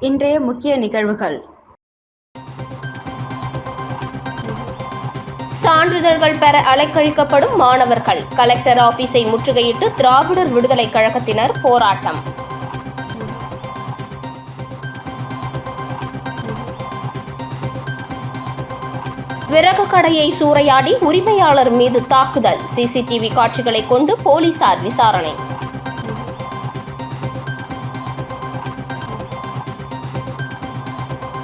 இன்றைய முக்கிய நிகழ்வுகள். சான்றிதழ்கள் பெற அலைக்கழிக்கப்படும் மாணவர்கள். கலெக்டர் ஆபீஸை முற்றுகையிட்டு திராவிடர் விடுதலை கழகத்தினர் போராட்டம். விறகு கடையை சூறையாடி உரிமையாளர் மீது தாக்குதல். சிசிடிவி காட்சிகளை கொண்டு போலீசார் விசாரணை.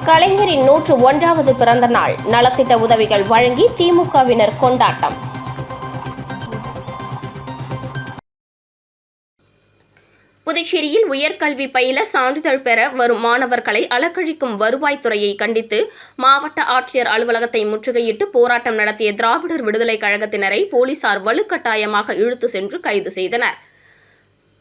கலைஞரின் நூற்று ஒன்றாவது பிறந்த நாள். நலத்திட்ட உதவிகள் வழங்கி திமுகவினர் கொண்டாட்டம். புதுச்சேரியில் உயர்கல்வி பயில சான்றிதழ் பெற வரும் மாணவர்களை அலக்கழிக்கும் வருவாய்த்துறையை கண்டித்து மாவட்ட ஆட்சியர் அலுவலகத்தை முற்றுகையிட்டு போராட்டம் நடத்திய திராவிடர் விடுதலை கழகத்தினரை போலீசார் வலுக்கட்டாயமாக இழுத்து சென்று கைது செய்தனர்.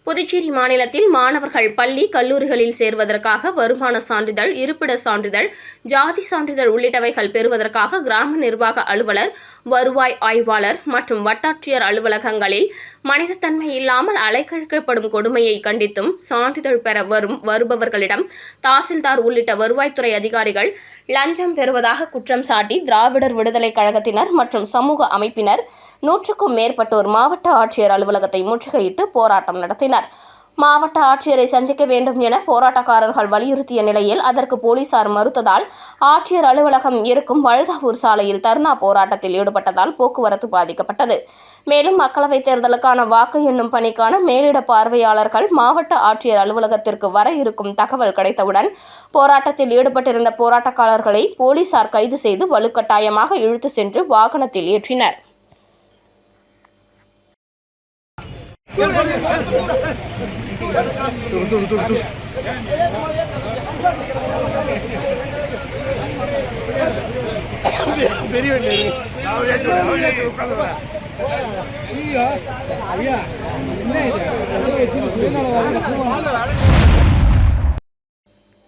புதுச்சேரி மாநிலத்தில் மாணவர்கள் பள்ளி கல்லூரிகளில் சேர்வதற்காக வருமான சான்றிதழ் இருப்பிட சான்றிதழ் ஜாதி சான்றிதழ் உள்ளிட்டவைகள் பெறுவதற்காக கிராம நிர்வாக அலுவலர் வருவாய் ஆய்வாளர் மற்றும் வட்டாட்சியர் அலுவலகங்களில் மனிதத்தன்மை இல்லாமல் அலைக்கழிக்கப்படும் கொடுமையை கண்டித்தும் சான்றிதழ் பெற வரும் வருபவர்களிடம் தாசில்தார் உள்ளிட்ட வருவாய்த்துறை அதிகாரிகள் லஞ்சம் பெறுவதாக குற்றம் சாட்டி திராவிடர் விடுதலை கழகத்தினர் மற்றும் சமூக அமைப்பினர் நூற்றுக்கும் மேற்பட்டோர் மாவட்ட ஆட்சியர் அலுவலகத்தை முற்றுகையிட்டு போராட்டம் நடத்தினர். மாவட்ட ஆட்சியரை சந்திக்க வேண்டும் என போராட்டக்காரர்கள் வலியுறுத்திய நிலையில் அதற்கு போலீசார் மறுத்ததால் ஆட்சியர் அலுவலகம் இருக்கும் வழுதாவூர் சாலையில் தர்ணா போராட்டத்தில் ஈடுபட்டதால் போக்குவரத்து பாதிக்கப்பட்டது. மேலும் மக்களவைத் தேர்தலுக்கான வாக்கு எண்ணும் பணிக்கான மேலிட பார்வையாளர்கள் மாவட்ட ஆட்சியர் அலுவலகத்திற்கு வர இருக்கும் தகவல் கிடைத்தவுடன் போராட்டத்தில் ஈடுபட்டிருந்த போராட்டக்காரர்களை போலீசார் கைது செய்து வலுக்கட்டாயமாக இழுத்து சென்று வாகனத்தில் ஏற்றினர்.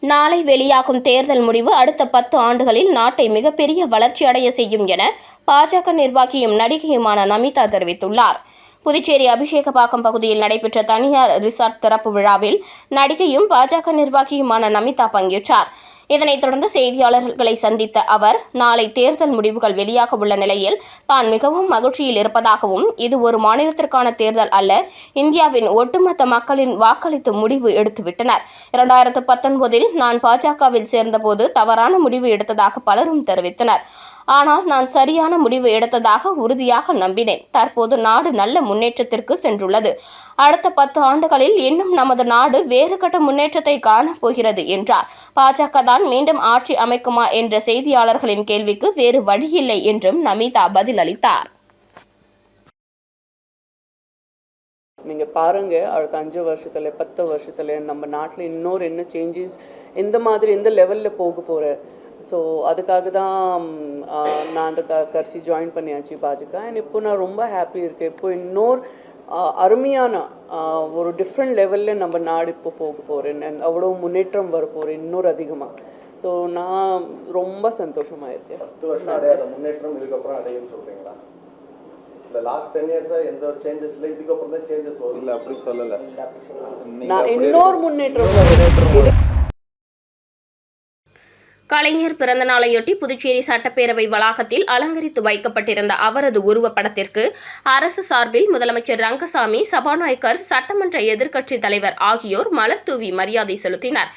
நாளை வெளியாகும் தேர்தல் முடிவு அடுத்த பத்து ஆண்டுகளில் நாட்டை மிகப்பெரிய வளர்ச்சி அடைய செய்யும் என பாஜக நிர்வாகியும் நடிகையுமான நமிதா தெரிவித்துள்ளார். புதுச்சேரி அபிஷேகபாக்கம் பகுதியில் நடைபெற்ற தனியார் ரிசார்ட் திறப்பு விழாவில் நடிகையும் பாஜக நிர்வாகியுமான நமிதா பங்கேற்றார். இதனைத் தொடர்ந்து செய்தியாளர்களை சந்தித்த அவர் நாளை தேர்தல் முடிவுகள் வெளியாக உள்ள நிலையில் தான் மிகவும் மகிழ்ச்சியில் இருப்பதாகவும் இது ஒரு மாநிலத்திற்கான தேர்தல் அல்ல இந்தியாவின் ஒட்டுமொத்த மக்களின் வாக்களித்து முடிவு எடுத்துவிட்டனர். இரண்டாயிரத்து பத்தொன்பதில் நான் பாஜகவில் சேர்ந்தபோது தவறான முடிவு எடுத்ததாக பலரும் தெரிவித்தனர். ஆனால் நான் சரியான முடிவு எடுத்ததாக உறுதியாக நம்பினேன். தற்போது நாடு நல்ல முன்னேற்றத்திற்கு சென்றுள்ளது. அடுத்த பத்து ஆண்டுகளில் இன்னும் நமது நாடு வேறு கட்ட முன்னேற்றத்தை காணப் போகிறது என்றார் பாஜக தான் மீண்டும் ஆட்சி அமைக்குமா என்ற செய்தியாளர்களின் கேள்விக்கு வேறு வழியில்லை என்றும் நமிதா பதிலளித்தார். நீங்கள் பாருங்கள் அடுத்த அஞ்சு வருஷத்துல பத்து வருஷத்துல நம்ம நாட்டில் இன்னொரு என்ன சேஞ்சஸ் எந்த மாதிரி எந்த லெவலில் போக போகிற ஸோ அதுக்காக தான் நான் அந்த க கட்சி ஜாயின் பண்ணியாச்சு பாஜக. அண்ட் இப்போ நான் ரொம்ப ஹாப்பி இருக்கேன். இப்போ இன்னொரு அருமையான ஒரு டிஃப்ரெண்ட் லெவலில் நம்ம நாடு இப்போ போக போகிறேன் அவ்வளோ முன்னேற்றம் வர போகிறேன் இன்னொரு அதிகமாக ஸோ நான் ரொம்ப சந்தோஷமாக இருக்கேன். பத்து வருஷம் அடையாத முன்னேற்றம் இதுக்கப்புறம் அடையும் சொல்றீங்களா? இல்ல லாஸ்ட் டென் இயர்ஸா எந்த ஒரு சேஞ்சஸ் இல்லை இதுக்கப்புறம் தான் சேஞ்சஸ் வரும். இல்ல அப்படி சொல்லல. நான் இன்னொரு முன்னேற்றம் கலைஞர் பிறந்த நாளையொட்டி புதுச்சேரி சட்டப்பேரவை வளாகத்தில் அலங்கரித்து வைக்கப்பட்டிருந்த அவரது உருவப்படத்திற்கு அரசு சார்பில் முதலமைச்சர் ரங்கசாமி சபாநாயகர் சட்டமன்ற எதிர்க்கட்சித் தலைவர் ஆகியோர் மலர் தூவி மரியாதை செலுத்தினர்.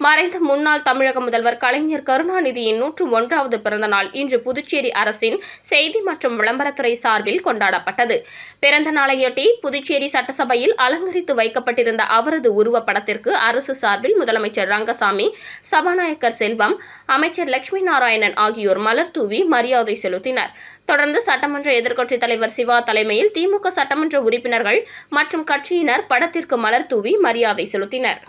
மறைந்த முன்னாள் தமிழக முதல்வர் கலைஞர் கருணாநிதியின் நூற்று ஒன்றாவது பிறந்தநாள் இன்று புதுச்சேரி அரசின் செய்தி மற்றும் விளம்பரத்துறை சார்பில் கொண்டாடப்பட்டது. பிறந்த நாளையொட்டி புதுச்சேரி சட்டசபையில் அலங்கரித்து வைக்கப்பட்டிருந்த அவரது உருவப்படத்திற்கு அரசு சார்பில் முதலமைச்சர் ரங்கசாமி சபாநாயகர் செல்வம் அமைச்சர் லட்சுமி நாராயணன் ஆகியோர் மலர் தூவி மரியாதை செலுத்தினர். தொடர்ந்து சட்டமன்ற எதிர்க்கட்சித் தலைவர் சிவா தலைமையில் திமுக சட்டமன்ற உறுப்பினர்கள் மற்றும் கட்சியினர் படத்திற்கு மலர் தூவி மரியாதை செலுத்தினர்.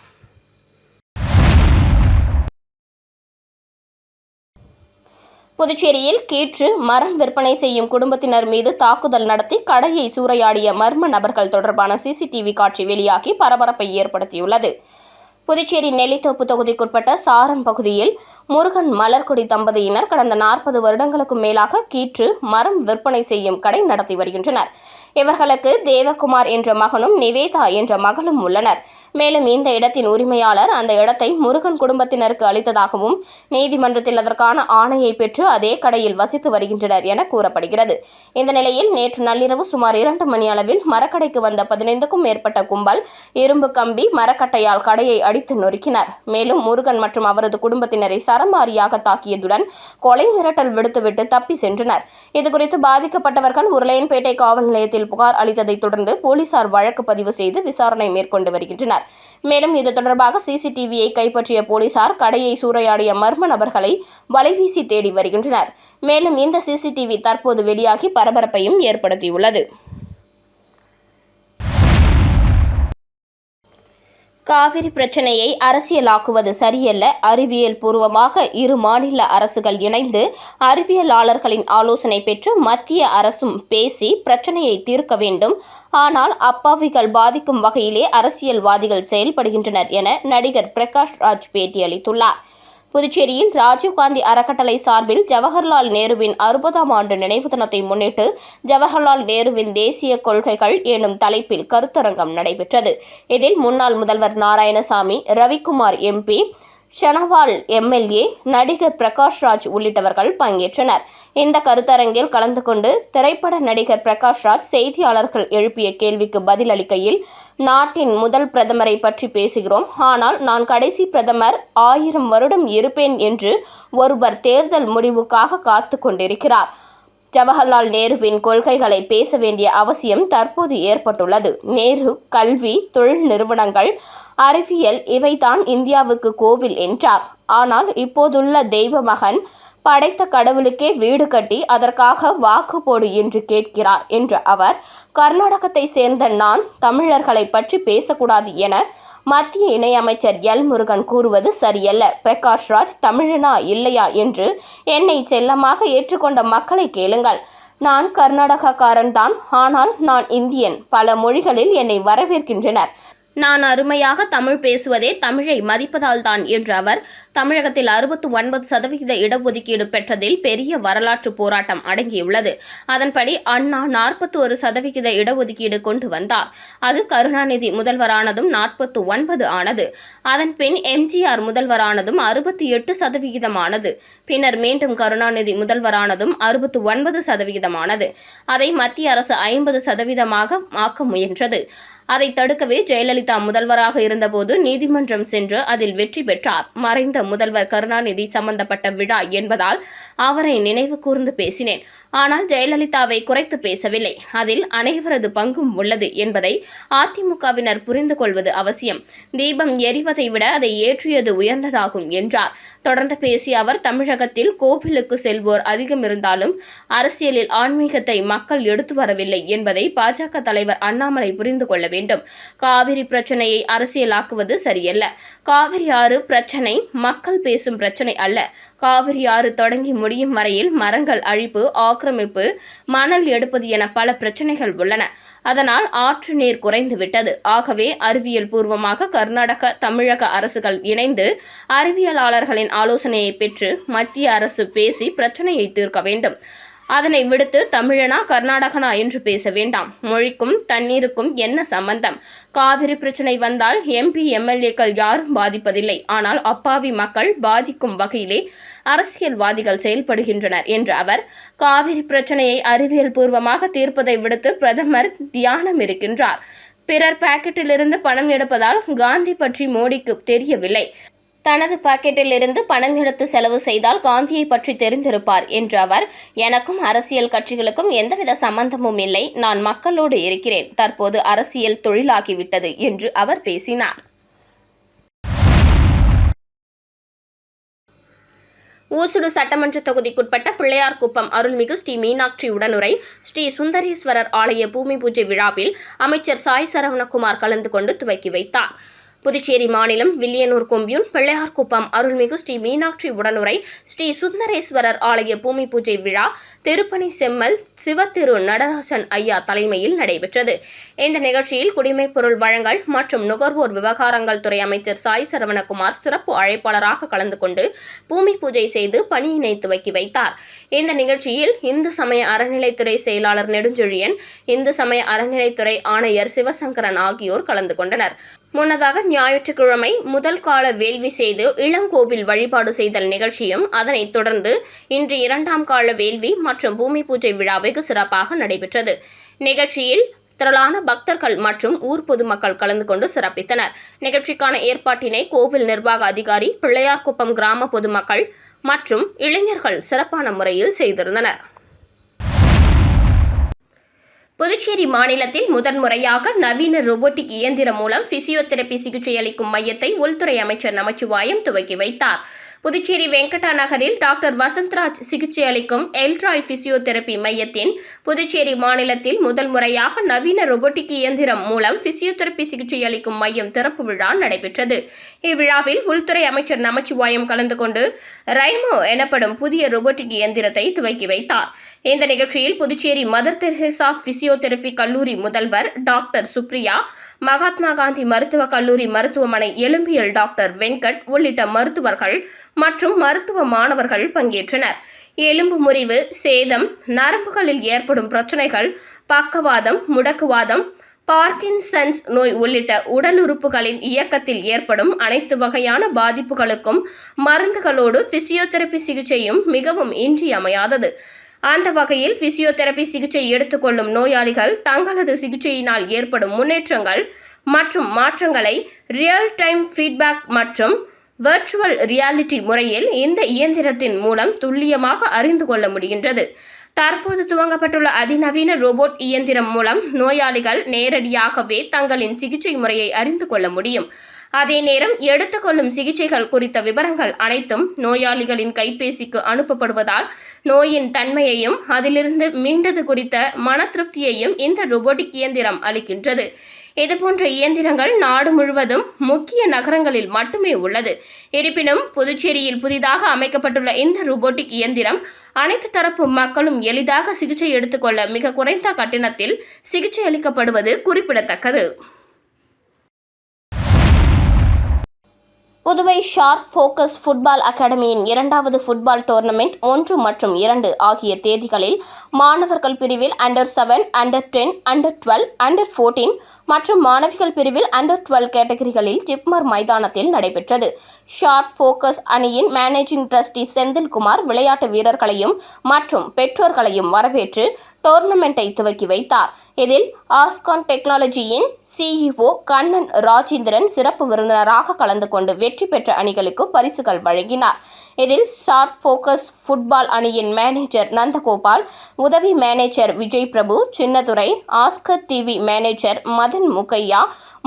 புதுச்சேரியில் கீற்று மரம் விற்பனை செய்யும் குடும்பத்தினர் மீது தாக்குதல் நடத்தி கடையை சூறையாடிய மர்ம நபர்கள் தொடர்பான சிசிடிவி காட்சி வெளியாகி பரபரப்பை ஏற்படுத்தியுள்ளது. புதுச்சேரி நெல்லித்தோப்பு தொகுதிக்குட்பட்ட சாரம் பகுதியில் முருகன் மலர்கொடி தம்பதியினர் கடந்த நாற்பது வருடங்களுக்கும் மேலாக கீற்று மரம் விற்பனை செய்யும் கடை நடத்தி வருகின்றனர். இவர்களுக்கு தேவகுமார் என்ற மகனும் நிவேதா என்ற மகளும் உள்ளனர். மேலும் இந்த இடத்தின் உரிமையாளர் அந்த இடத்தை முருகன் குடும்பத்தினருக்கு அளித்ததாகவும் நீதிமன்றத்தில் அதற்கான ஆணையை பெற்று அதே கடையில் வசித்து வருகின்றனர் என கூறப்படுகிறது. இந்த நிலையில் நேற்று நள்ளிரவு சுமார் இரண்டு மணி அளவில் மரக்கடைக்கு வந்த பதினைந்துக்கும் மேற்பட்ட கும்பல் இரும்பு கம்பி மரக்கட்டையால் கடையை அடித்து நொறுக்கினர். மேலும் முருகன் மற்றும் அவரது குடும்பத்தினரை சரமாரியாக தாக்கியதுடன் கொலை மிரட்டல் விடுத்துவிட்டு தப்பி சென்றனர். இதுகுறித்து பாதிக்கப்பட்டவர்கள் உருளையன்பேட்டை காவல் நிலையத்தில் புகார் அளித்ததைத் தொடர்ந்து போலீசார் வழக்கு பதிவு செய்து விசாரணை மேற்கொண்டு வருகின்றனர். மேலும் இது தொடர்பாக சிசிடிவியை கைப்பற்றிய போலீசார் கடையை சூறையாடிய மர்ம நபர்களை வலைவீசி தேடி வருகின்றனர். மேலும் இந்த சிசிடிவி தற்போது வெளியாகி பரபரப்பையும் ஏற்படுத்தியுள்ளது. காவிரி பிரச்சனையை அரசியலாக்குவது சரியல்ல. அறிவியல் பூர்வமாக இரு மாநில அரசுகள் இணைந்து அறிவியலாளர்களின் ஆலோசனை பெற்று மத்திய அரசும் பேசி பிரச்சனையை தீர்க்க வேண்டும். ஆனால் அப்பாவிகள் பாதிக்கும் வகையிலே அரசியல்வாதிகள் செயல்படுகின்றனர் என நடிகர் பிரகாஷ் ராஜ் பேட்டியளித்துள்ளார். புதுச்சேரியில் ராஜீவ்காந்தி அறக்கட்டளை சார்பில் ஜவஹர்லால் நேருவின் அறுபதாம் ஆண்டு நினைவு தினத்தை முன்னிட்டு ஜவஹர்லால் நேருவின் தேசிய கொள்கைகள் எனும் தலைப்பில் கருத்தரங்கம் நடைபெற்றது. இதில் முன்னாள் முதல்வர் நாராயணசாமி ரவிக்குமார் எம்பி ஷனவால் எம்எல்ஏ நடிகர் பிரகாஷ் ராஜ் உள்ளிட்டவர்கள் பங்கேற்றனர். இந்த கருத்தரங்கில் கலந்து கொண்டு திரைப்பட நடிகர் பிரகாஷ் ராஜ் செய்தியாளர்கள் எழுப்பிய கேள்விக்கு பதிலளிக்கையில் நாட்டின் முதல் பிரதமரை பற்றி பேசுகிறோம். ஆனால் நான் கடைசி பிரதமர் ஆயிரம் வருடம் இருப்பேன் என்று ஒருவர் தேர்தல் முடிவுக்காக காத்து கொண்டிருக்கிறார். ஜவஹர்லால் நேருவின் கொள்கைகளை பேச வேண்டிய அவசியம் தற்போது ஏற்பட்டுள்ளது. நேரு கல்வி தொழில் நிறுவனங்கள் அறிவியல் இவைதான் இந்தியாவுக்கு கோவில் என்றார். ஆனால் இப்போதுள்ள தெய்வ மகன் படைத்த கடவுளுக்கே வீடு கட்டி அதற்காக வாக்கு போடு என்று கேட்கிறார் என்ற அவர் கர்நாடகத்தை சேர்ந்த நான் தமிழர்களை பற்றி பேசக்கூடாது என மத்திய இணையமைச்சர் எல். முருகன் கூறுவது சரியல்ல. பிரகாஷ் ராஜ் தமிழனா இல்லையா? என்று என்னை செல்லமாக ஏற்றுக்கொண்ட மக்களை கேளுங்கள். நான் கர்நாடகக்காரன்தான். ஆனால் நான் இந்தியன். பல மொழிகளில் என்னை வரவேற்கின்றனர். நான் அருமையாக தமிழ் பேசுவதே தமிழை மதிப்பதால் தான் என்ற அவர் தமிழகத்தில் அறுபத்து ஒன்பது சதவிகித இடஒதுக்கீடு பெற்றதில் பெரிய வரலாற்று போராட்டம் அடங்கியுள்ளது. அதன்படி அண்ணா நாற்பத்தி ஒரு சதவிகித இடஒதுக்கீடு கொண்டு வந்தார். அது கருணாநிதி முதல்வரானதும் நாற்பத்து ஒன்பது ஆனது. அதன் பின் எம்ஜிஆர் முதல்வரானதும் அறுபத்தி எட்டு சதவிகிதமானது. பின்னர் மீண்டும் கருணாநிதி முதல்வரானதும் அறுபத்து ஒன்பது சதவிகிதமானது. அதை மத்திய அரசு ஐம்பது சதவீதமாக ஆக்க முயன்றது. அதை தடுக்கவே ஜெயலலிதா முதல்வராக இருந்தபோது நீதிமன்றம் சென்று அதில் வெற்றி பெற்றார். மறைந்த முதல்வர் கருணாநிதி சம்பந்தப்பட்ட விழா என்பதால் அவரை நினைவு கூர்ந்து பேசினேன். ஆனால் ஜெயலலிதாவை குறைத்து பேசவில்லை. அதில் அனைவரது பங்கும் உள்ளது என்பதை அதிமுகவினர் புரிந்து கொள்வது அவசியம். தீபம் எரிவதை விட அதை ஏற்றியது உயர்ந்ததாகும் என்றார். தொடர்ந்து பேசிய அவர் தமிழகத்தில் கோவிலுக்கு செல்வோர் அதிகம் இருந்தாலும் அரசியலில் ஆன்மீகத்தை மக்கள் எடுத்து வரவில்லை என்பதை பாஜக தலைவர் அண்ணாமலை புரிந்து கொள்ள வேண்டும். காவிரி பிரச்சனையை அரசியலாக்குவது சரியல்ல. காவிரி ஆறு பிரச்சனை மக்கள் பேசும் பிரச்சனை அல்ல. காவிரி ஆறு தொடங்கி முடியும் வரையில் மரங்கள் அழிப்பு ஆக்கிரமிப்பு மணல் எடுப்பது என பல பிரச்சனைகள் உள்ளன. அதனால் ஆற்று நீர் குறைந்து விட்டது. ஆகவே அறிவியல் பூர்வமாக கர்நாடக தமிழக அரசுகள் இணைந்து அறிவியலாளர்களின் ஆலோசனையை பெற்று மத்திய அரசு பேசி பிரச்சனையை தீர்க்க வேண்டும். அதனை விடுத்து தமிழனா கர்நாடகனா என்று பேச வேண்டாம். மொழிக்கும் தண்ணீருக்கும் என்ன சம்பந்தம்? காவிரி பிரச்சனை வந்தால் எம்பி எம்எல்ஏக்கள் யாரும் பாதிப்பதில்லை. ஆனால் அப்பாவி மக்கள் பாதிக்கும் வகையிலே அரசியல்வாதிகள் செயல்படுகின்றனர் என்ற அவர் காவிரி பிரச்சனையை அறிவியல் பூர்வமாக தீர்ப்பதை விடுத்து பிரதமர் தியானம் இருக்கின்றார். பிறர் பாக்கெட்டிலிருந்து பணம் எடுப்பதால் காந்தி பற்றி மோடிக்கு தெரியவில்லை. தனது பாக்கெட்டில் இருந்து பணம் எடுத்து செலவு செய்தால் காந்தியை பற்றி தெரிந்திருப்பார் என்ற அவர் எனக்கும் அரசியல் கட்சிகளுக்கும் எந்தவித சம்பந்தமும் இல்லை நான் மக்களோடு இருக்கிறேன் தற்போது அரசியல் தொழிலாகிவிட்டது என்று அவர் பேசினார். ஊசுடு சட்டமன்ற தொகுதிக்குட்பட்ட பிள்ளையார்குப்பம் அருள்மிகு ஸ்ரீ மீனாட்சி உடனுரை ஸ்ரீ சுந்தரேஸ்வரர் ஆலய பூமி பூஜை விழாவில் அமைச்சர் சாய் சரவணகுமார் கலந்து கொண்டு துவக்கி வைத்தார். புதுச்சேரி மாநிலம் வில்லியனூர் கொம்பியூன் பிள்ளையார்குப்பம் அருள்மிகு ஸ்ரீ மீனாட்சி உடனுரை ஸ்ரீ சுந்தரேஸ்வரர் ஆலய பூமி பூஜை விழா திருப்பணி செம்மல் சிவத்திரு நடராஜன் ஐயா தலைமையில் நடைபெற்றது. இந்த நிகழ்ச்சியில் குடிமைப் பொருள் வழங்கல் மற்றும் நுகர்வோர் விவகாரங்கள் துறை அமைச்சர் சாய் சரவணகுமார் சிறப்பு அழைப்பாளராக கலந்து கொண்டு பூமி பூஜை செய்து பணியினை துவக்கி வைத்தார். இந்த நிகழ்ச்சியில் இந்து சமய அறநிலைத்துறை செயலாளர் நெடுஞ்செழியன் இந்து சமய அறநிலைத்துறை ஆணையர் சிவசங்கரன் ஆகியோர் கலந்து கொண்டனர். முன்னதாக ஞாயிற்றுக்கிழமை முதல் கால வேள்வி செய்து இளங்கோவில் வழிபாடு செய்தல் நிகழ்ச்சியும் அதனைத் தொடர்ந்து இன்று இரண்டாம் கால வேள்வி மற்றும் பூமி பூஜை விழா வெகு சிறப்பாக நடைபெற்றது. நிகழ்ச்சியில் திரளான பக்தர்கள் மற்றும் ஊர் பொதுமக்கள் கலந்து கொண்டு சிறப்பித்தனர். நிகழ்ச்சிக்கான ஏற்பாட்டினை கோவில் நிர்வாக அதிகாரி பிள்ளையார்குப்பம் கிராம பொதுமக்கள் மற்றும் இளைஞர்கள் சிறப்பான முறையில் செய்திருந்தனர். புதுச்சேரி மாநிலத்தில் முதன்முறையாக நவீன ரோபோட்டிக் இயந்திரம் மூலம் பிசியோதெரபி சிகிச்சை அளிக்கும் மையத்தை உள்துறை அமைச்சர் நமச்சிவாயம் துவக்கி வைத்தார். புதுச்சேரி வெங்கடா நகரில் டாக்டர் வசந்த்ராஜ் சிகிச்சை அளிக்கும் எல்ட்ராய் பிசியோதெரபி மையத்தின் புதுச்சேரி மாநிலத்தில் முதல் முறையாக நவீன ரோபோட்டிக் இயந்திரம் மூலம் பிசியோதெரபி சிகிச்சை அளிக்கும் மையம் திறப்பு விழா நடைபெற்றது. இவ்விழாவில் உள்துறை அமைச்சர் நமச்சிவாயம் கலந்து கொண்டு ரைமோ எனப்படும் புதிய ரோபோட்டிக் இயந்திரத்தை துவக்கி வைத்தார். இந்த நிகழ்ச்சியில் புதுச்சேரி மதர் தெரேசா பிசியோதெரபி கல்லூரி முதல்வர் டாக்டர் சுப்ரியா மகாத்மா காந்தி மருத்துவக் கல்லூரி மருத்துவமனை எலும்பியல் டாக்டர் வெங்கட் உள்ளிட்ட மருத்துவர்கள் மற்றும் மருத்துவ மாணவர்கள் பங்கேற்றனர். எலும்பு முறிவு சேதம் நரம்புகளில் ஏற்படும் பிரச்சனைகள் பக்கவாதம் முடக்குவாதம் பார்க்கின்சன்ஸ் நோய் உள்ளிட்ட உடல் உறுப்புகளின் இயக்கத்தில் ஏற்படும் அனைத்து வகையான பாதிப்புகளுக்கும் மருந்துகளோடு பிசியோதெரபி சிகிச்சையும் மிகவும் இன்றியமையாதது. அந்த வகையில் பிசியோதெரபி சிகிச்சை எடுத்துக்கொள்ளும் நோயாளிகள் தங்களது சிகிச்சையினால் ஏற்படும் முன்னேற்றங்கள் மற்றும் மாற்றங்களை ரியல் டைம் ஃபீட்பேக் மற்றும் வெர்ச்சுவல் ரியாலிட்டி முறையில் இந்த இயந்திரத்தின் மூலம் துல்லியமாக அறிந்து கொள்ள முடிகின்றது. தற்போது துவங்கப்பட்டுள்ள அதிநவீன ரோபோட் இயந்திரம் மூலம் நோயாளிகள் நேரடியாகவே தங்களின் சிகிச்சை முறையை அறிந்து கொள்ள முடியும். அதே நேரம் எடுத்துக்கொள்ளும் சிகிச்சைகள் குறித்த விவரங்கள் அனைத்தும் நோயாளிகளின் கைபேசிக்கு அனுப்பப்படுவதால் நோயின் தன்மையையும் அதிலிருந்து மீண்டது குறித்த மன திருப்தியையும் இந்த ரோபோட்டிக் இயந்திரம் அளிக்கின்றது. இதுபோன்ற இயந்திரங்கள் நாடு முழுவதும் முக்கிய நகரங்களில் மட்டுமே உள்ளது. இருப்பினும் புதுச்சேரியில் புதிதாக அமைக்கப்பட்டுள்ள இந்த ரோபோட்டிக் இயந்திரம் அனைத்து தரப்பு மக்களும் எளிதாக சிகிச்சை எடுத்துக்கொள்ள மிக குறைந்த கட்டணத்தில் சிகிச்சை அளிக்கப்படுவது குறிப்பிடத்தக்கது. புதுவை ஷார்ப் ஃபோக்கஸ் ஃபுட்பால் அகாடமியின் இரண்டாவது ஃபுட்பால் டோர்னமெண்ட் ஒன்று மற்றும் இரண்டு ஆகிய தேதிகளில் மாணவர்கள் பிரிவில் under seven under ten under twelve under fourteen மற்றும் மாணவிகள் பிரிவில் அண்டர் டுவெல் கேட்டகரிகளில் ஜிப்மர் மைதானத்தில் நடைபெற்றது. ஷார்க் ஃபோக்கஸ் அணியின் மேனேஜிங் ட்ரஸ்டி செந்தில்குமார் விளையாட்டு வீரர்களையும் மற்றும் பெற்றோர்களையும் வரவேற்று டோர்னமெண்ட்டை துவக்கி வைத்தார். இதில் ஆஸ்கான் டெக்னாலஜியின் சிஇஓ கண்ணன் ராஜேந்திரன் சிறப்பு விருந்தினராக கலந்து கொண்டு வெற்றி பெற்ற அணிகளுக்கு பரிசுகள் வழங்கினார். இதில் ஷார்ப் ஃபோக்கஸ் ஃபுட்பால் அணியின் மேனேஜர் நந்தகோபால் உதவி manager Vijay Prabhu Chinnadurai Oscar TV manager Madhan Mukkaiya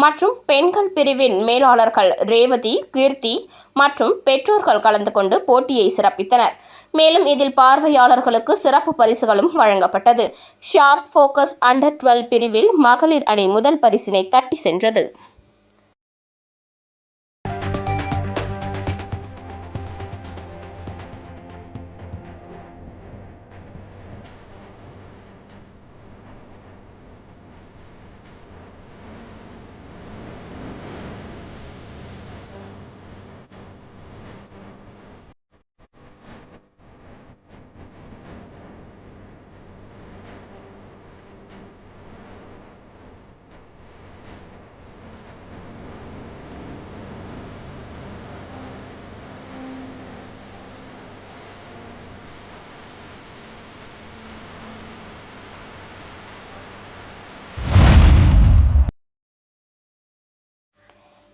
மற்றும் பெண்கள் பிரிவின் மேலாளர்கள் ரேவதி கீர்த்தி மற்றும் பெற்றோர்கள் கலந்து கொண்டு போட்டியை சிறப்பித்தனர். மேலும் இதில் பார்வையாளர்களுக்கு சிறப்பு பரிசுகளும் வழங்கப்பட்டது. ஷார்ப் ஃபோக்கஸ் அண்டர் டுவெல் பிரிவில் மகளிர் அணி முதல் பரிசினை தட்டி சென்றது.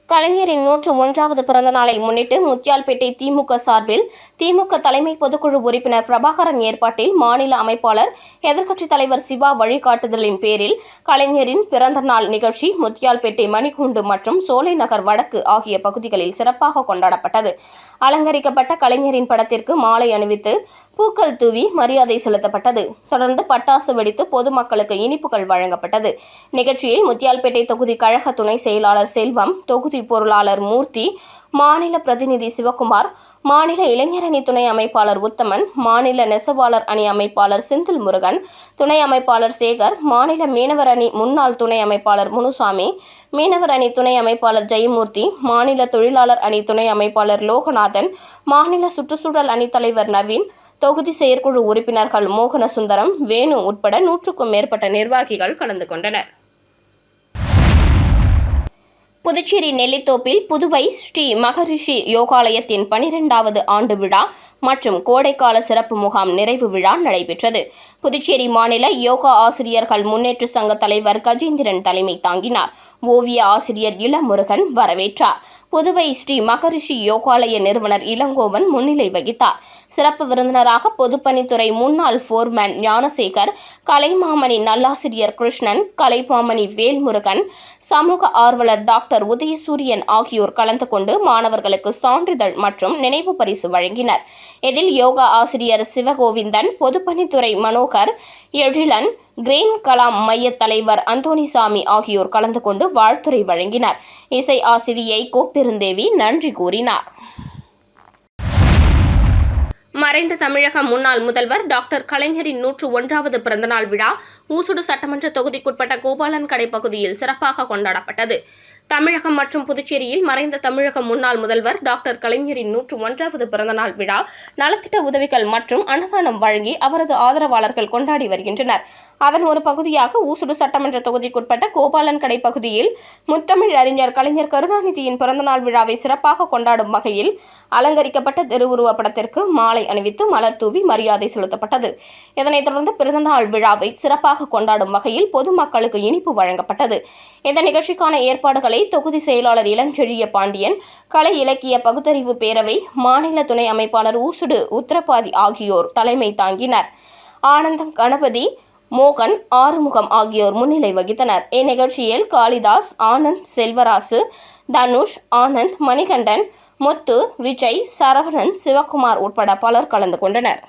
கலைஞரின் நூற்று ஒன்றாவது பிறந்த நாளை முன்னிட்டு முத்தியால்பேட்டை திமுக சார்பில் திமுக தலைமை பொதுக்குழு உறுப்பினர் பிரபாகரன் ஏற்பாட்டில் மாநில அமைப்பாளர் எதிர்க்கட்சித் தலைவர் சிவா வழிகாட்டுதலின் பேரில் கலைஞரின் பிறந்த நாள் நிகழ்ச்சி முத்தியால்பேட்டை மணிக்கூண்டு மற்றும் சோலை நகர் வடக்கு ஆகிய பகுதிகளில் சிறப்பாக கொண்டாடப்பட்டது. அலங்கரிக்கப்பட்ட கலைஞரின் படத்திற்கு மாலை அணிவித்து பூக்கள் தூவி மரியாதை செலுத்தப்பட்டது. தொடர்ந்து பட்டாசு வெடித்து பொதுமக்களுக்கு இனிப்புகள் வழங்கப்பட்டது. நிகழ்ச்சியில் முத்தியால்பேட்டை தொகுதி கழக துணை செயலாளர் செல்வம் தொகுதி தொகுதி பொருளாளர் மூர்த்தி மாநில பிரதிநிதி சிவகுமார் மாநில இளைஞரணி துணை அமைப்பாளர் உத்தமன் மாநில நெசவாளர் அணி அமைப்பாளர் செந்தில் முருகன் துணை அமைப்பாளர் சேகர் மாநில மீனவர் அணி முன்னாள் துணை அமைப்பாளர் முனுசாமி மீனவர் அணி துணை அமைப்பாளர் ஜெயமூர்த்தி மாநில தொழிலாளர் அணி துணை அமைப்பாளர் லோகநாதன் மாநில சுற்றுச்சூழல் அணி தலைவர் நவீன் தொகுதி செயற்குழு உறுப்பினர்கள் மோகன சுந்தரம் வேணு உட்பட நூற்றுக்கும் மேற்பட்ட நிர்வாகிகள் கலந்து கொண்டனர். புதுச்சேரி நெல்லித்தோப்பில் புதுவை ஸ்ரீ மகரிஷி யோகாலயத்தின் பனிரெண்டாவது ஆண்டு விழா மற்றும் கோடைக்கால சிறப்பு முகாம் நிறைவு விழா நடைபெற்றது. புதுச்சேரி மாநில யோகா ஆசிரியர்கள் முன்னேற்ற சங்க தலைவர் கஜேந்திரன் தலைமை தாங்கினார். ஓவிய ஆசிரியர் இளமுருகன் வரவேற்றார். புதுவை ஸ்ரீ மகரிஷி யோகாலய நிறுவனர் இளங்கோவன் முன்னிலை வகித்தார். சிறப்பு விருந்தினராக பொதுப்பணித்துறை முன்னாள் ஃபோர்மேன் ஞானசேகர் கலைமாமணி நல்லாசிரியர் கிருஷ்ணன் கலைமாமணி வேல்முருகன் சமூக ஆர்வலர் டாக்டர் உதயசூரியன் ஆகியோர் கலந்து கொண்டு மாணவர்களுக்கு சான்றிதழ் மற்றும் நினைவு பரிசு வழங்கினர். இதில் யோகா ஆசிரியர் சிவகோவிந்தன் பொதுப்பணித்துறை மனோகர் எழிலன் கிரீன் கலாம் மைய தலைவர் அந்தோனிசாமி ஆகியோர் கலந்து கொண்டு வாழ்த்துரை வழங்கினர். இசை ஆசிரியை கோப்பெருந்தேவி நன்றி கூறினார். மறைந்த தமிழக முன்னாள் முதல்வர் டாக்டர் கலைஞரின் நூற்று ஒன்றாவது பிறந்தநாள் விழா ஊசுடு சட்டமன்ற தொகுதிக்குட்பட்ட கோபாலன் கடை பகுதியில் சிறப்பாக கொண்டாடப்பட்டது. தமிழகம் மற்றும் புதுச்சேரியில் மறைந்த தமிழக முன்னாள் முதல்வர் டாக்டர் கலைஞரின் நூற்று ஒன்றாவது பிறந்தநாள் விழா நலத்திட்ட உதவிகள் மற்றும் அன்னதானம் வழங்கி அவரது ஆதரவாளர்கள் கொண்டாடி வருகின்றனர். அதன் ஒரு பகுதியாக ஊசுடு சட்டமன்ற தொகுதிக்குட்பட்ட கோபாலன் கடை பகுதியில் முத்தமிழ் அறிஞர் கலைஞர் கருணாநிதியின் பிறந்தநாள் விழாவை சிறப்பாக கொண்டாடும் வகையில் அலங்கரிக்கப்பட்ட திருவுருவப் படத்திற்கு மாலை அணிவித்து மலர் தூவி மரியாதை செலுத்தப்பட்டது. இதனைத் தொடர்ந்து பிறந்தநாள் விழாவை சிறப்பாக கொண்டாடும் வகையில் பொதுமக்களுக்கு இனிப்பு வழங்கப்பட்டது. இந்த நிகழ்ச்சிக்கான ஏற்பாடுகளை தொகுதி செயலாளர் இளஞ்செழிய பாண்டியன் கலை இலக்கிய பகுத்தறிவு பேரவை மாநில துணை அமைப்பாளர் ஊசுடு உத்தரபாதி ஆகியோர் தலைமை தாங்கினர். ஆனந்தம் கணபதி மோகன் ஆறுமுகம் ஆகியோர் முன்னிலை வகித்தனர். இந்நிகழ்ச்சியில் காளிதாஸ் ஆனந்த் செல்வராசு தனுஷ் ஆனந்த் மணிகண்டன் முத்து விஜய் சரவணன் சிவகுமார் உட்பட பலர் கலந்து கொண்டனர்.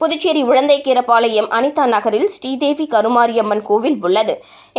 புதுச்சேரி உழந்தைக்கீரப்பாளையம் அனிதா நகரில் ஸ்ரீதேவி கருமாரியம்மன் கோவில் உள்ளது.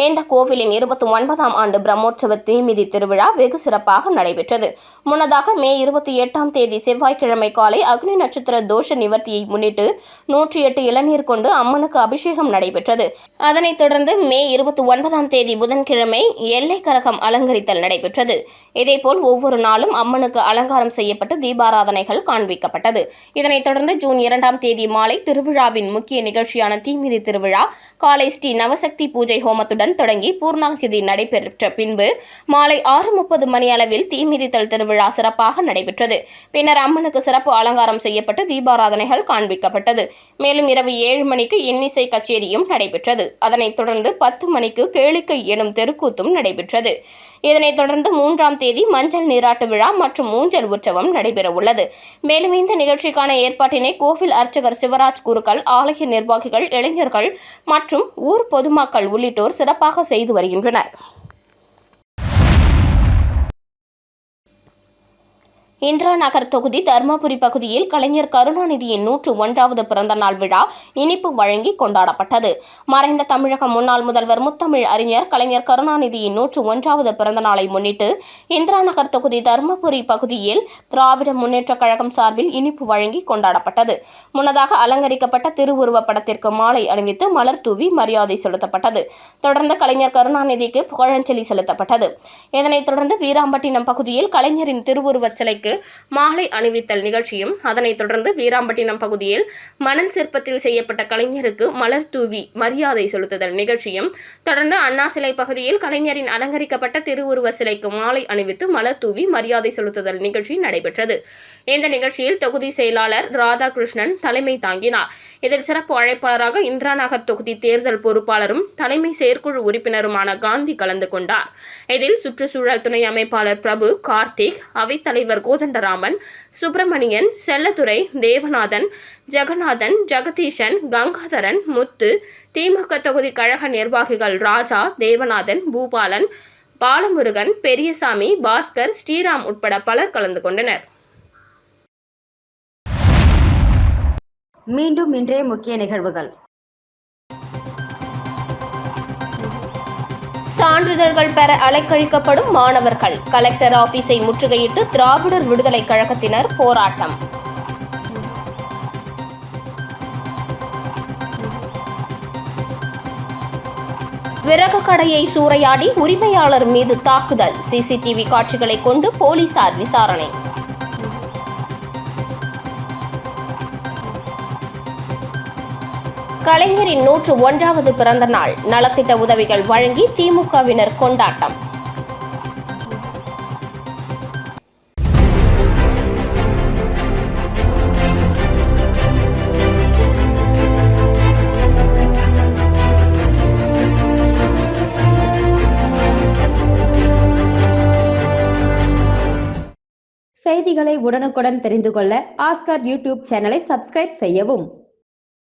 இந்த கோவிலின் இருபத்தி ஒன்பதாம் ஆண்டு பிரம்மோற்சவ தீமிதி திருவிழா வெகு சிறப்பாக நடைபெற்றது. முன்னதாக மே இருபத்தி எட்டாம் தேதி செவ்வாய்க்கிழமை காலை அக்னி நட்சத்திர தோஷ நிவர்த்தியை முன்னிட்டு நூற்றி எட்டு இளநீர் கொண்டு அம்மனுக்கு அபிஷேகம் நடைபெற்றது. அதனைத் தொடர்ந்து மே இருபத்தி ஒன்பதாம் தேதி புதன்கிழமை எல்லை கரகம் அலங்கரித்தல் நடைபெற்றது. இதேபோல் ஒவ்வொரு நாளும் அம்மனுக்கு அலங்காரம் செய்யப்பட்டு தீபாராதனைகள் காண்பிக்கப்பட்டது. இதனைத் தொடர்ந்து ஜூன் இரண்டாம் தேதி மாலை திருவிழாவின் முக்கிய நிகழ்ச்சியான தீமிதி திருவிழா காலை ஸ்ரீ நவசக்தி பூஜை ஹோமத்துடன் தொடங்கி பூர்ணாகிதி நடைபெற்ற பின்பு மாலை ஆறு முப்பது மணி அளவில் தீமிதித்தல் திருவிழா சிறப்பாக நடைபெற்றது. பின்னர் அம்மனுக்கு சிறப்பு அலங்காரம் செய்யப்பட்டு தீபாராதனைகள் காண்பிக்கப்பட்டது. மேலும் இரவு ஏழு மணிக்கு இன்னிசை கச்சேரியும் நடைபெற்றது. அதனைத் தொடர்ந்து பத்து மணிக்கு கேளிக்கை எனும் தெருக்கூத்தும் நடைபெற்றது. இதனைத் தொடர்ந்து மூன்றாம் தேதி மஞ்சள் நீராட்டு விழா மற்றும் ஊஞ்சல் உற்சவம் நடைபெறவுள்ளது. மேலும் இந்த நிகழ்ச்சிக்கான ஏற்பாட்டினை கோவில் அர்ச்சகர் சிவராஜ் குருக்கள் ஆலய நிர்வாகிகள் இளைஞர்கள் மற்றும் ஊர் பொதுமக்கள் உள்ளிட்டோர் சிறப்பாக செய்து வருகின்றனர். இந்திரா நகர் தொகுதி தர்மபுரி பகுதியில் கலைஞர் கருணாநிதியின் நூற்று ஒன்றாவது பிறந்த நாள் விழா இனிப்பு வழங்கி கொண்டாடப்பட்டது. மறைந்த தமிழக முன்னாள் முதல்வர் முத்தமிழ் அறிஞர் கலைஞர் கருணாநிதியின் நூற்று ஒன்றாவது பிறந்த நாளை முன்னிட்டு இந்திரா நகர் தொகுதி தர்மபுரி பகுதியில் திராவிட முன்னேற்றக் கழகம் சார்பில் இனிப்பு வழங்கி கொண்டாடப்பட்டது. முன்னதாக அலங்கரிக்கப்பட்ட திருவுருவப் படத்திற்கு மாலை அணிவித்து மலர் தூவி மரியாதை செலுத்தப்பட்டது. தொடர்ந்து கலைஞர் கருணாநிதிக்கு புகழஞ்சலி செலுத்தப்பட்டது. இதனைத் தொடர்ந்து வீராம்பட்டினம் பகுதியில் கலைஞரின் திருவுருவச் சிலைக்கு சிலைக்கு மாலை அணிவித்தல் நிகழ்ச்சியும் அதனைத் தொடர்ந்து வீராம்பட்டினம் பகுதியில் மணல் சிற்பத்தில் செய்யப்பட்ட கலைஞருக்கு மலர் தூவி மரியாதை செலுத்துதல் நிகழ்ச்சியும் தொடர்ந்து அண்ணா சிலை பகுதியில் கலைஞரின் அலங்கரிக்கப்பட்ட திருவுருவ சிலைக்கு மாலை அணிவித்து மலர் தூவி மரியாதை செலுத்துதல் நிகழ்ச்சி நடைபெற்றது. இந்த நிகழ்ச்சியில் தொகுதி செயலாளர் ராதாகிருஷ்ணன் தலைமை தாங்கினார். இதில் சிறப்பு அழைப்பாளராக இந்திரா நகர் தொகுதி தேர்தல் பொறுப்பாளரும் தலைமை செயற்குழு உறுப்பினருமான காந்தி கலந்து கொண்டார். இதில் சுற்றுச்சூழல் துணை அமைப்பாளர் பிரபு கார்த்திக் அவைத்தலைவர் கோதண்டராமன் சுப்பிரமணியன் செல்லத்துறை தேவநாதன் ஜெகநாதன் ஜெகதீஷன் கங்காதரன் முத்து திமுக தொகுதி கழக நிர்வாகிகள் ராஜா தேவநாதன் பூபாலன் பாலமுருகன் பெரியசாமி பாஸ்கர் ஸ்ரீராம் உட்பட பலர் கலந்து கொண்டனர். மீண்டும் இன்றைய முக்கிய நிகழ்வுகள். சான்றிதழ்கள் பெற அலைக்கழிக்கப்படும் மாணவர்கள். கலெக்டர் ஆபீஸை முற்றுகையிட்டு திராவிடர் விடுதலை கழகத்தினர் போராட்டம். விறகு கடையை சூறையாடி உரிமையாளர் மீது தாக்குதல். சிசிடிவி காட்சிகளை கொண்டு போலீசார் விசாரணை. கலைஞரின் நூற்று ஒன்றாவது பிறந்த நாள். நலத்திட்ட உதவிகள் வழங்கி திமுகவினர் கொண்டாட்டம். செய்திகளை உடனுக்குடன் தெரிந்து கொள்ள ஆஸ்கார் யூடியூப் சேனலை சப்ஸ்கிரைப் செய்யவும்.